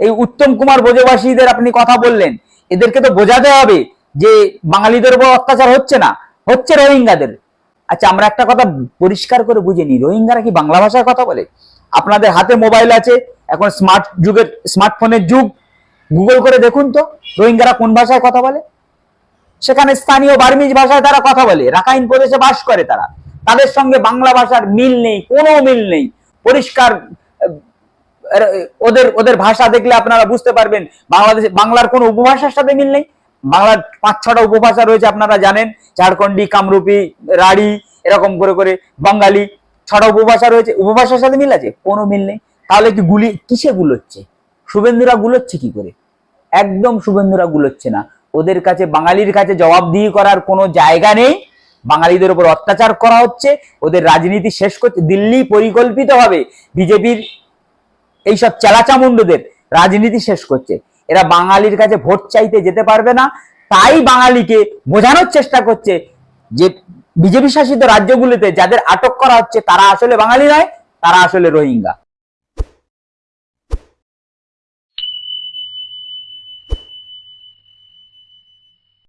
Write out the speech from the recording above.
এই উত্তম কুমার ব্রজবাসীদের আপনি কথা বললেন, এদেরকে তো বোঝাতে হবে যে বাঙালিদের উপর অত্যাচার হচ্ছে না, হচ্ছে রোহিঙ্গাদের। আচ্ছা আমরা একটা কথা পরিষ্কার করে বুঝে নিই, রোহিঙ্গারা কি বাংলা ভাষায় কথা বলে? আপনাদের হাতে মোবাইল আছে, এখন স্মার্ট যুগের, স্মার্টফোনের যুগ। গুগল করে দেখুন তো, রোহিঙ্গারা কোন ভাষায় কথা বলে? সেখানে স্থানীয় বার্মিজ ভাষায় তারা কথা বলে, রাখাইন প্রদেশে বাস করে তারা। তাদের সঙ্গে বাংলা ভাষার মিল নেই, কোনো মিল নেই। পরিষ্কার ওদের ওদের ভাষা দেখলে আপনারা বুঝতে পারবেন, বাংলাদেশে, বাংলার কোনো উপভাষার সাথে মিল নেই। বাংলার পাঁচ, ছটা উপভাষা রয়েছে আপনারা জানেন, ঝাড়খণ্ডী, কামরূপী, রাঢ়ী, এরকম করে করে, বাঙালি, ছটা উপভাষা রয়েছে। উপভাষার সাথে মিল আছে? কোনো মিল নেই। তাহলে কি গুলি, কিসে গুলোচ্ছে? শুভেন্দুরা গুলোচ্ছে কি করে? একদম শুভেন্দুরা গুলোচ্ছে না। ওদের কাছে, বাঙালির কাছে জবাবদিহি করার কোনো জায়গা নেই। বাঙালিদের উপর অত্যাচার করা হচ্ছে। ওদের রাজনীতি শেষ করছে দিল্লি পরিকল্পিত হবে। বিজেপির এইসব চেলাচামুন্ডদের রাজনীতি শেষ করছে। এরা বাঙালির কাছে ভোট চাইতে যেতে পারবে না, তাই বাঙালিকে বোঝানোর চেষ্টা করছে যে বিজেপি শাসিত রাজ্যগুলিতে যাদের আটক করা হচ্ছে, তারা আসলে বাঙালি নয়, তারা আসলে রোহিঙ্গা।